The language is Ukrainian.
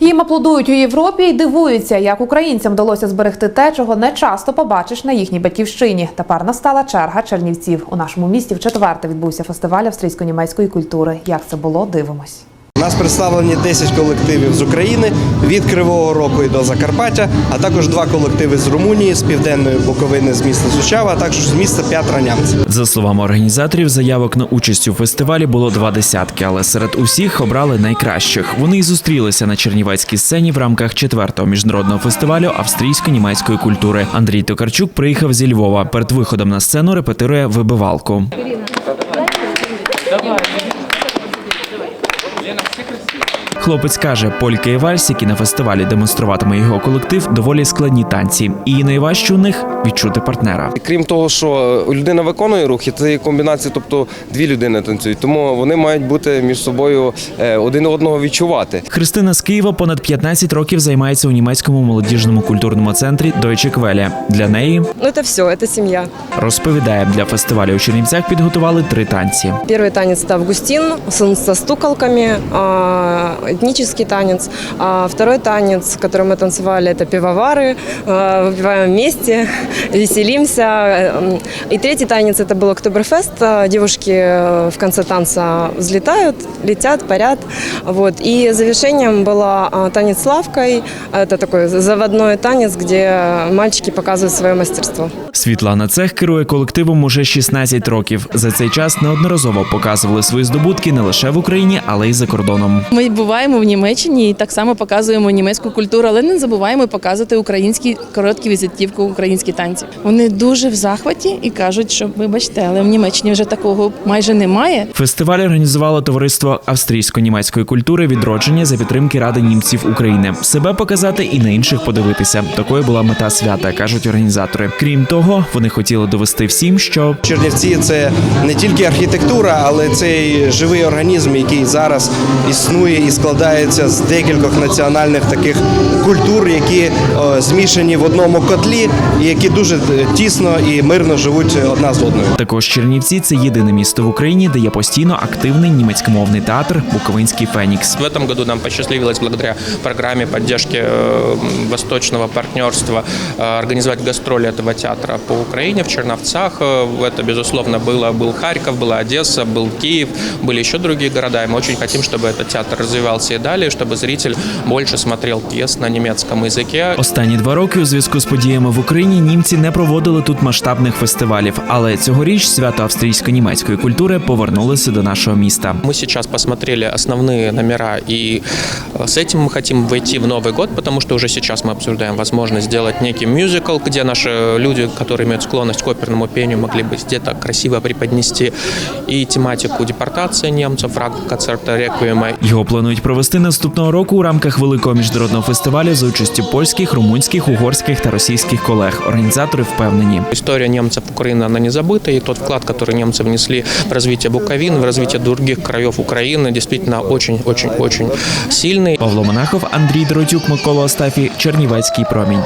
Їм аплодують у Європі і дивуються, як українцям вдалося зберегти те, чого не часто побачиш на їхній батьківщині. Тепер настала черга чернівців. У нашому місті в четверте відбувся фестиваль австрійсько-німецької культури. Як це було, дивимось. У нас представлені 10 колективів з України від Кривого Рогу і до Закарпаття, а також два колективи з Румунії, з південної Буковини, з міста Сучава, а також з міста П'ятранямці. За словами організаторів, заявок на участь у фестивалі було два десятки, але серед усіх обрали найкращих. Вони й зустрілися на чернівецькій сцені в рамках четвертого міжнародного фестивалю австрійсько-німецької культури. Андрій Токарчук приїхав зі Львова. Перед виходом на сцену репетирує вибивалку. Хлопець каже, полька і вальс, які на фестивалі демонструватиме його колектив, доволі складні танці, і найважче у них відчути партнера. Крім того, що людина виконує рух, і це є комбінація, тобто дві людини танцюють. Тому вони мають бути між собою е, один одного відчувати. Христина з Києва понад 15 років займається у німецькому молодіжному культурному центрі Deutsche Quelle. Для неї Ну, это все, это семья. розповідає, для фестивалю у Чернівцях підготували три танці. Первый танец это Августин с, со стуколками, а, этнический танец. А второй танец, который мы танцевали, это пивовары. А, выпиваем вместе, веселимся. Эм, И третий танец это был Октоберфест. А, Девушки э, в конце танца взлетают, летят, парят. Вот. И завершением было а, танец с лавкой. Это такой заводной танец, где мальчики показывают свое мастерство. Світлана Цех керує колективом уже 16 років. За цей час неодноразово показували свої здобутки не лише в Україні, але й за кордоном. Ми буваємо в Німеччині і так само показуємо німецьку культуру, але не забуваємо показувати українські короткі візитівки, українські танці. Вони дуже в захваті і кажуть, що вибачте, але в Німеччині вже такого майже немає. Фестиваль організувало товариство австрійсько-німецької культури відродження за підтримки Ради німців України. Себе показати і на інших подивитися. Такою була мета свята, кажуть організатори. Крім того, вони хотіли довести всім, що Чернівці це не тільки архітектура, але це й живий організм, який зараз існує і складається з декількох національних таких культур, які о, змішані в одному котлі, і які дуже е, тісно і мирно живуть одна з одною. також Чернівці це єдине місто в Україні, де є постійно активний німецькомовний театр Буковинський Фенікс. В этом году нам посчастливилось благодаря программе поддержки э, Восточного партнерства э, организовать гастроли этого театра по Украине в Черновцах. Э, Это, безусловно, было, был Харьков, была Одесса, был Киев, были еще другие города. И мы очень хотим, чтобы этот театр развивался и далее, чтобы зритель больше смотрел пьес на немецком языке. Останні два роки у зв'язку з подіями в Україні німці не проводили тут масштабних фестивалів, але цьогоріч свято австрійсько-німецької культури повернулося до нашого міста. Мы сейчас посмотрели основные номера, и э, с этим мы хотим войти в Новый год, потому что уже сейчас мы обсуждаем возможность сделать некий мюзикл, где наши люди, которые имеют склонность к оперному пению, могли бы где-то красиво преподнести и тематику депортации немцев в рамках концерта «Реквиема», Його планують провести наступного року у рамках великого міжнародного фестивалю за участю польських, румунських, угорських та російських колег. Організатори впевнені. История немцев Украины, она не забыта, и тот вклад, который немцы внесли в развитие Буковины, в развитие других краев Украины, действительно очень-очень-очень сильный. Павло Монахов, Андрій Доротюк, Микола Остафій, Чернівецький промінь.